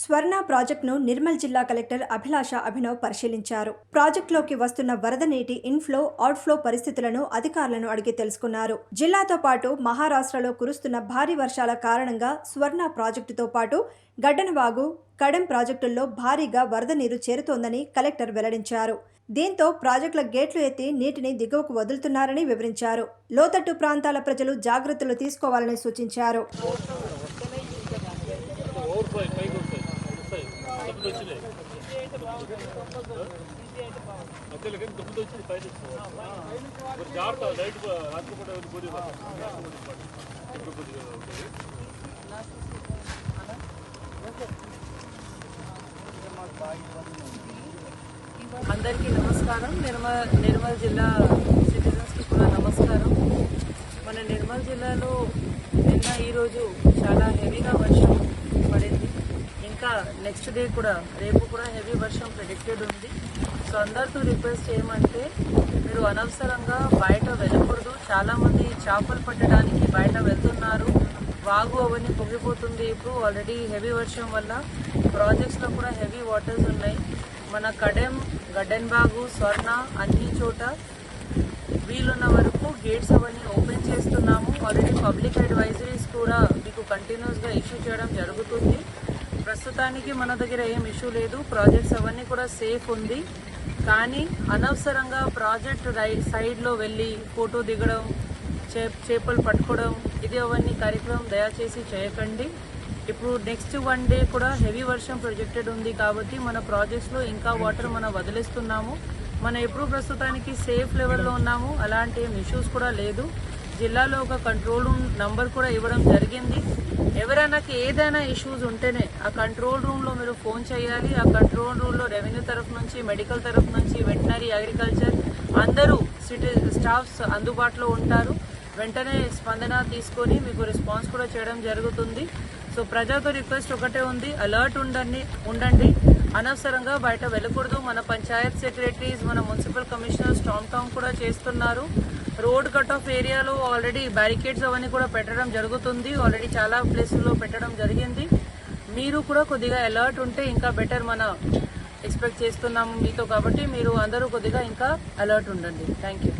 స్వర్ణ ప్రాజెక్టును నిర్మల్ జిల్లా కలెక్టర్ అభిలాష అభినవ్ పరిశీలించారు. ప్రాజెక్టులోకి వస్తున్న వరద నీటి ఇన్ఫ్లో అవుట్ఫ్లో పరిస్థితులను అధికారులను అడిగి తెలుసుకున్నారు. జిల్లాతో పాటు మహారాష్ట్రలో కురుస్తున్న భారీ వర్షాల కారణంగా స్వర్ణ ప్రాజెక్టుతో పాటు గడ్డనవాగు కడెం ప్రాజెక్టుల్లో భారీగా వరద నీరు చేరుతోందని కలెక్టర్ వెల్లడించారు. దీంతో ప్రాజెక్టుల గేట్లు ఎత్తి నీటిని దిగువకు వదులుతున్నారని వివరించారు. లోతట్టు ప్రాంతాల ప్రజలు జాగ్రత్తలు తీసుకోవాలని సూచించారు. జాగ్రత్త లైట్ రాత్రిపూట ఇప్పుడు అందరికీ నమస్కారం. నిర్మల్ నిర్మల్ జిల్లా సిటిజన్స్కి కూడా నమస్కారం. మన నిర్మల్ జిల్లాలో నిన్న ఈరోజు చాలా హెవీగా వర్షం నెక్స్ట్ డే కూడా రేపు కూడా హెవీ వర్షం ప్రిడిక్టెడ్ ఉంది. సో అందరితో రిక్వెస్ట్ చేయమంటే మీరు అనవసరంగా బయట వెళ్ళకూడదు. చాలామంది చేపలు పట్టడానికి బయట వెళ్తున్నారు. వాగు అవన్నీ పొంగిపోతుంది. ఇప్పుడు ఆల్రెడీ హెవీ వర్షం వల్ల ప్రాజెక్ట్స్లో కూడా హెవీ వాటర్స్ ఉన్నాయి. మన కడెం గడ్డెన్బాగు స్వర్ణ అన్ని చోట వీలున్న వరకు గేట్స్ అవన్నీ ఓపెన్ చేస్తున్నాము. ఆల్రెడీ పబ్లిక్ అడ్వైజరీస్ కూడా మీకు కంటిన్యూస్గా ఇష్యూ చేయడం జరుగుతుంది. ప్రస్తుతానికి మన దగ్గర ఏం ఇష్యూ లేదు. ప్రాజెక్ట్స్ అవన్నీ కూడా సేఫ్ ఉంది. కానీ అనవసరంగా ప్రాజెక్ట్ రై సైడ్లో వెళ్ళి ఫోటో దిగడం చే చేపలు పట్టుకోవడం ఇది అవన్నీ కార్యక్రమం దయచేసి చేయకండి. ఇప్పుడు నెక్స్ట్ వన్ డే కూడా హెవీ వర్షం ప్రొజెక్టెడ్ ఉంది కాబట్టి మన ప్రాజెక్ట్స్లో ఇంకా వాటర్ మనం వదిలేస్తున్నాము. మనం ఎప్పుడు ప్రస్తుతానికి సేఫ్ లెవెల్లో ఉన్నాము. అలాంటి ఏం ఇష్యూస్ కూడా లేదు. జిల్లాలో ఒక కంట్రోల్ రూమ్ నంబర్ కూడా ఇవ్వడం జరిగింది. ఎవరైనా ఏదైనా ఇష్యూస్ ఉంటేనే ఆ కంట్రోల్ రూమ్లో మీరు ఫోన్ చేయాలి. ఆ కంట్రోల్ రూమ్లో రెవెన్యూ తరఫు నుంచి మెడికల్ తరఫు నుంచి వెటనరీ అగ్రికల్చర్ అందరూ సిటీ స్టాఫ్స్ అందుబాటులో ఉంటారు. వెంటనే స్పందన తీసుకొని మీకు రెస్పాన్స్ కూడా చేయడం జరుగుతుంది. సో ప్రజలతో రిక్వెస్ట్ ఒకటే ఉంది. అలర్ట్ ఉండండి ఉండండి. అనవసరంగా బయట వెళ్ళకూడదు. మన పంచాయత్ సెక్రటరీస్ మన మున్సిపల్ కమిషనర్స్ స్ట్రాంగ్ టౌన్ కూడా చేస్తున్నారు. రోడ్ కట్ ఆఫ్ ఏరియాలో ఆల్రెడీ బ్యారికేడ్స్ అవన్నీ కూడా పెట్టడం జరుగుతుంది. ఆల్రెడీ చాలా ప్లేసుల్లో పెట్టడం జరిగింది. మీరు కూడా కొద్దిగా అలర్ట్ ఉంటే ఇంకా బెటర్ మన ఎక్స్పెక్ట్ చేస్తున్నాము మీతో కాబట్టి మీరు అందరూ కొద్దిగా ఇంకా అలర్ట్ ఉండండి. Thank you